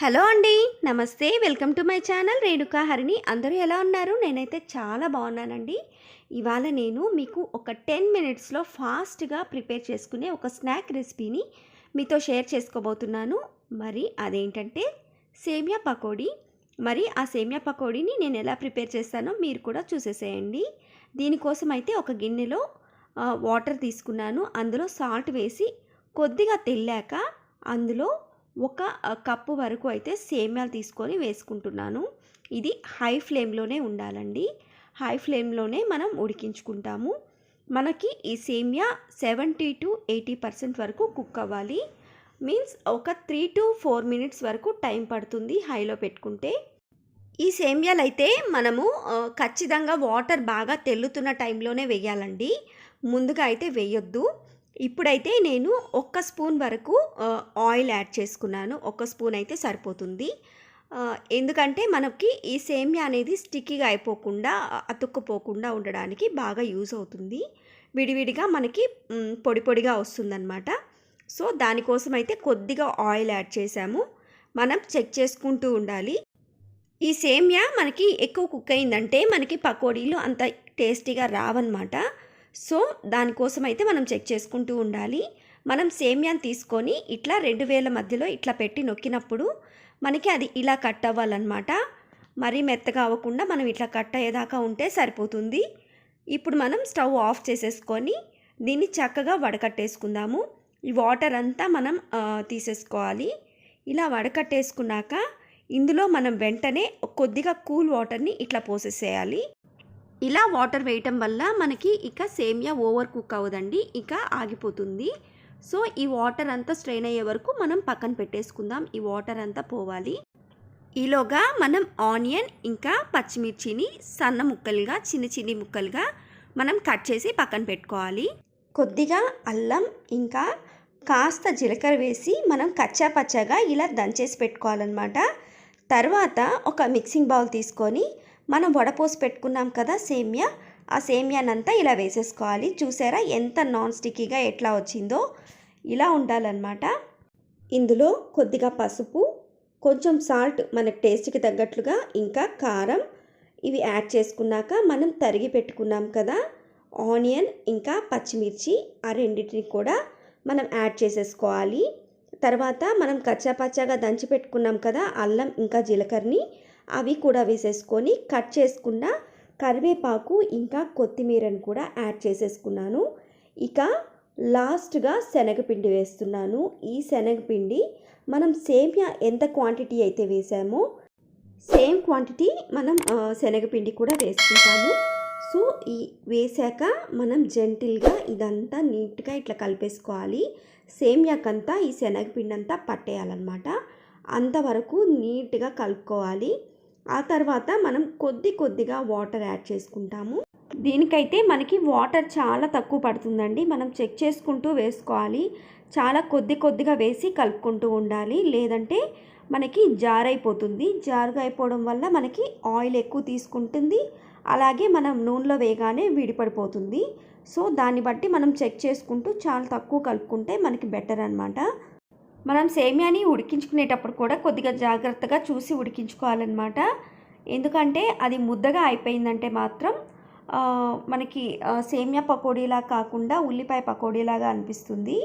Hello అండి. నమస్తే. Welcome to my channel Renuka Harini. అందరూ ఎలా ఉన్నారు? నేనైతే చాలా బాగున్నానండి. ఇవాళ నేను మీకు ఒక టెన్ మినిట్స్లో ఫాస్ట్గా ప్రిపేర్ చేసుకునే ఒక స్నాక్ రెసిపీని మీతో షేర్ చేసుకోబోతున్నాను. మరి అదేంటంటే సేమియా పకోడీ. మరి ఆ సేమియా పకోడీని నేను ఎలా ప్రిపేర్ చేస్తానో మీరు కూడా చూసేసేయండి. దీనికోసం అయితే ఒక గిన్నెలో వాటర్ తీసుకున్నాను. అందులో సాల్ట్ వేసి కొద్దిగా తెల్లాక అందులో ఒక కప్పు వరకు అయితే సేమ్యాలు తీసుకొని వేసుకుంటున్నాను. ఇది హై ఫ్లేమ్లోనే ఉండాలండి. హై ఫ్లేమ్లోనే మనం ఉడికించుకుంటాము. మనకి ఈ సేమియా సెవెంటీ టు ఎయిటీ పర్సెంట్ వరకు కుక్ అవ్వాలి. మీన్స్ ఒక త్రీ టు ఫోర్ మినిట్స్ వరకు టైం పడుతుంది హైలో పెట్టుకుంటే. ఈ సేమ్యాలు అయితే మనము ఖచ్చితంగా వాటర్ బాగా తెల్లుతున్న టైంలోనే వేయాలండి. ముందుగా అయితే వేయొద్దు. ఇప్పుడైతే నేను ఒక్క స్పూన్ వరకు ఆయిల్ యాడ్ చేసుకున్నాను. ఒక స్పూన్ అయితే సరిపోతుంది. ఎందుకంటే మనకి ఈ సేమ్యా అనేది స్టిక్కీగా అయిపోకుండా అతుక్కుపోకుండా ఉండడానికి బాగా యూజ్ అవుతుంది. విడివిడిగా మనకి పొడి పొడిగా వస్తుందన్నమాట. సో దానికోసం అయితే కొద్దిగా ఆయిల్ యాడ్ చేసాము మనం చెక్ చేసుకుంటూ ఉండాలి. ఈ సేమ్యా మనకి ఎక్కువ కుక్ అయిందంటే మనకి పకోడీలు అంత టేస్టీగా రావన్నమాట. సో దానికోసం అయితే మనం చెక్ చేసుకుంటూ ఉండాలి. మనం సేమ్యాన్ తీసుకొని ఇట్లా రెండు వేల మధ్యలో ఇట్లా పెట్టి నొక్కినప్పుడు మనకి అది ఇలా కట్ అవ్వాలన్నమాట. మరీ మెత్తగా అవ్వకుండా మనం ఇట్లా కట్ అయ్యేదాకా ఉంటే సరిపోతుంది. ఇప్పుడు మనం స్టవ్ ఆఫ్ చేసేసుకొని దీన్ని చక్కగా వడకట్టేసుకుందాము. ఈ వాటర్ అంతా మనం తీసేసుకోవాలి. ఇలా వడకట్టేసుకున్నాక ఇందులో మనం వెంటనే కొద్దిగా కూల్ వాటర్ని ఇట్లా పోసేసేయాలి. ఇలా వాటర్ వేయటం వల్ల మనకి ఇక సేమియా ఓవర్ కుక్ అవ్వదండి ఇక ఆగిపోతుంది. సో ఈ వాటర్ అంతా స్ట్రెయిన్ అయ్యే వరకు మనం పక్కన పెట్టేసుకుందాం ఈ వాటర్ అంతా పోవాలి. ఈలోగా మనం ఆనియన్ ఇంకా పచ్చిమిర్చిని సన్న ముక్కలుగా చిన్న చిన్ని ముక్కలుగా మనం కట్ చేసి పక్కన పెట్టుకోవాలి. కొద్దిగా అల్లం ఇంకా కాస్త జీలకర్ర వేసి మనం కచ్చా పచ్చగా ఇలా దంచేసి పెట్టుకోవాలన్నమాట. తర్వాత ఒక మిక్సింగ్ బౌల్ తీసుకొని మనం వడపోసి పెట్టుకున్నాం కదా సేమ్యా ఆ సేమియానంతా ఇలా వేసేసుకోవాలి. చూసారా ఎంత నాన్ స్టిక్కీగా ఎట్లా వచ్చిందో? ఇలా ఉండాలన్నమాట. ఇందులో కొద్దిగా పసుపు కొంచెం సాల్ట్ మనకు టేస్ట్కి తగ్గట్లుగా ఇంకా కారం ఇవి యాడ్ చేసుకున్నాక మనం తరిగి పెట్టుకున్నాం కదా ఆనియన్ ఇంకా పచ్చిమిర్చి ఆ రెండింటిని కూడా మనం యాడ్ చేసేసుకోవాలి. తర్వాత మనం కచ్చాపచ్చాగా దంచి పెట్టుకున్నాం కదా అల్లం ఇంకా జీలకర్రని అవి కూడా వేసేసుకొని కట్ చేసుకున్న కరివేపాకు ఇంకా కొత్తిమీరని కూడా యాడ్ చేసేసుకున్నాను. ఇక లాస్ట్గా శనగపిండి వేస్తున్నాను. ఈ శనగపిండి మనం సేమియా ఎంత క్వాంటిటీ అయితే వేసామో సేమ్ క్వాంటిటీ మనం శనగపిండి కూడా వేసుకుంటాము. సో ఈ వేసాక మనం జెంటిల్గా ఇదంతా నీట్గా ఇట్లా కలిపేసుకోవాలి. సేమ్యాకంతా ఈ శనగపిండి అంతా పట్టేయాలన్నమాట. అంతవరకు నీట్గా కలుపుకోవాలి. ఆ తర్వాత మనం కొద్ది కొద్దిగా వాటర్ యాడ్ చేసుకుంటాము. దీనికైతే మనకి వాటర్ చాలా తక్కువ పడుతుందండి. మనం చెక్ చేసుకుంటూ వేసుకోవాలి. చాలా కొద్ది కొద్దిగా వేసి కలుపుకుంటూ ఉండాలి. లేదంటే మనకి జార్ అయిపోతుంది జారుగా అయిపోవడం వల్ల మనకి ఆయిల్ ఎక్కువ తీసుకుంటుంది. అలాగే మనం నూనెలో వేగానే విడిపడిపోతుంది. సో దాన్ని బట్టి మనం చెక్ చేసుకుంటూ చాలా తక్కువ కలుపుకుంటే మనకి బెటర్ అనమాట మనం సేమ్యాని ఉడికించుకునేటప్పుడు కూడా కొద్దిగా జాగ్రత్తగా చూసి ఉడికించుకోవాలన్నమాట. ఎందుకంటే అది ముద్దగా అయిపోయిందంటే మాత్రం మనకి సేమియా పకోడీలా కాకుండా ఉల్లిపాయ పకోడీలాగా అనిపిస్తుంది.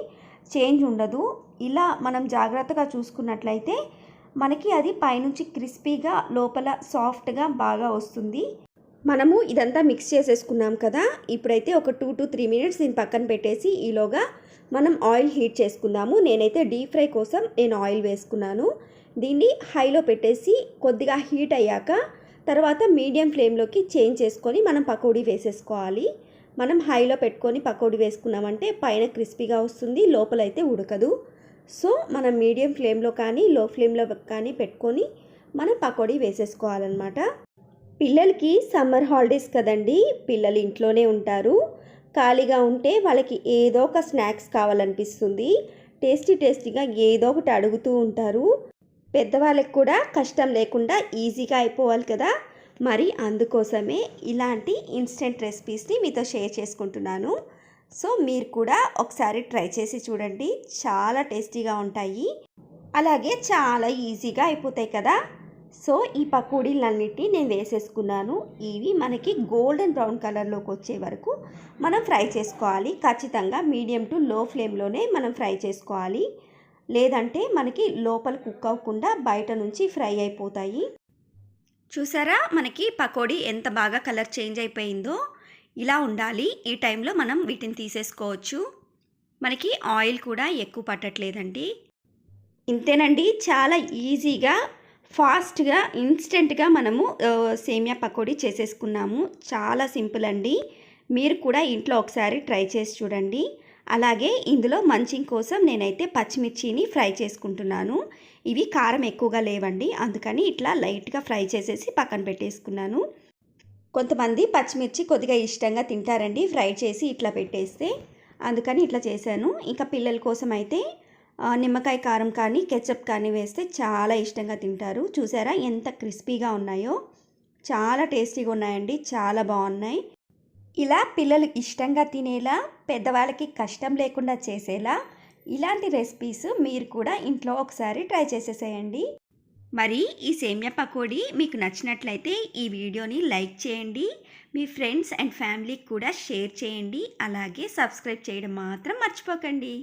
చేంజ్ ఉండదు. ఇలా మనం జాగ్రత్తగా చూసుకున్నట్లయితే మనకి అది పైనుంచి క్రిస్పీగా లోపల సాఫ్ట్గా బాగా వస్తుంది. మనము ఇదంతా మిక్స్ చేసేసుకున్నాం కదా. ఇప్పుడైతే ఒక టూ టు త్రీ మినిట్స్ దీన్ని పక్కన పెట్టేసి ఈలోగా మనం ఆయిల్ హీట్ చేసుకుందాము. నేనైతే డీప్ ఫ్రై కోసం నేను ఆయిల్ వేసుకున్నాను. దీన్ని హైలో పెట్టేసి కొద్దిగా హీట్ అయ్యాక తర్వాత మీడియం ఫ్లేమ్లోకి చేంజ్ చేసుకొని మనం పకోడీ వేసేసుకోవాలి. మనం హైలో పెట్టుకొని పకోడీ వేసుకున్నామంటే పైన క్రిస్పీగా వస్తుంది లోపలైతే ఉడకదు. సో మనం మీడియం ఫ్లేమ్లో కానీ లో ఫ్లేమ్లో కానీ పెట్టుకొని మనం పకోడీ వేసేసుకోవాలన్నమాట. పిల్లలకి సమ్మర్ హాలిడేస్ కదండి పిల్లలు ఇంట్లోనే ఉంటారు. ఖాళీగా ఉంటే వాళ్ళకి ఏదో ఒక స్నాక్స్ కావాలనిపిస్తుంది. టేస్టీ టేస్టీగా ఏదో ఒకటి అడుగుతూ ఉంటారు. పెద్దవాళ్ళకి కూడా కష్టం లేకుండా ఈజీగా అయిపోవాలి కదా. మరి అందుకోసమే ఇలాంటి ఇన్స్టెంట్ రెసిపీస్ని మీతో షేర్ చేసుకుంటున్నాను. సో మీరు కూడా ఒకసారి ట్రై చేసి చూడండి. చాలా టేస్టీగా ఉంటాయి. అలాగే చాలా ఈజీగా అయిపోతాయి కదా. సో ఈ పకోడీలన్నిటిని నేను వేసేసుకున్నాను. ఇవి మనకి గోల్డెన్ బ్రౌన్ కలర్లోకి వచ్చే వరకు మనం ఫ్రై చేసుకోవాలి. ఖచ్చితంగా మీడియం టు లో ఫ్లేమ్లోనే మనం ఫ్రై చేసుకోవాలి. లేదంటే మనకి లోపల కుక్ అవ్వకుండా బయట నుంచి ఫ్రై అయిపోతాయి. చూసారా? మనకి పకోడీ ఎంత బాగా కలర్ చేంజ్ అయిపోయిందో. ఇలా ఉండాలి. ఈ టైంలో మనం వీటిని తీసేసుకోవచ్చు. మనకి ఆయిల్ కూడా ఎక్కువ పట్టట్లేదండి. ఇంతేనండి. చాలా ఈజీగా ఫాస్ట్గా ఇన్స్టెంట్గా మనము సేమియా పకోడీ చేసేసుకున్నాము. చాలా సింపుల్ అండి. మీరు కూడా ఇంట్లో ఒకసారి ట్రై చేసి చూడండి. అలాగే ఇందులో మంచింగ్ కోసం నేనైతే పచ్చిమిర్చిని ఫ్రై చేసుకుంటున్నాను. ఇవి కారం ఎక్కువగా లేవండి. అందుకని ఇట్లా లైట్గా ఫ్రై చేసేసి పక్కన పెట్టేసుకున్నాను. కొంతమంది పచ్చిమిర్చి కొద్దిగా ఇష్టంగా తింటారండి. ఫ్రై చేసి ఇట్లా పెట్టేస్తే. అందుకని ఇట్లా చేశాను. ఇంకా పిల్లల కోసం అయితే నిమ్మకాయ కారం కానీ కెచప్ కానీ వేస్తే చాలా ఇష్టంగా తింటారు. చూసారా ఎంత క్రిస్పీగా ఉన్నాయో? చాలా టేస్టీగా ఉన్నాయండి చాలా బాగున్నాయి. ఇలా పిల్లలు ఇష్టంగా తినేలా పెద్దవాళ్ళకి కష్టం లేకుండా చేసేలా ఇలాంటి రెసిపీస్ మీరు కూడా ఇంట్లో ఒకసారి ట్రై చేసేసేయండి. మరి ఈ సేమ్యా పకోడీ మీకు నచ్చినట్లయితే ఈ వీడియోని లైక్ చేయండి మీ ఫ్రెండ్స్ అండ్ ఫ్యామిలీకి కూడా షేర్ చేయండి అలాగే సబ్స్క్రైబ్ చేయడం మాత్రం మర్చిపోకండి.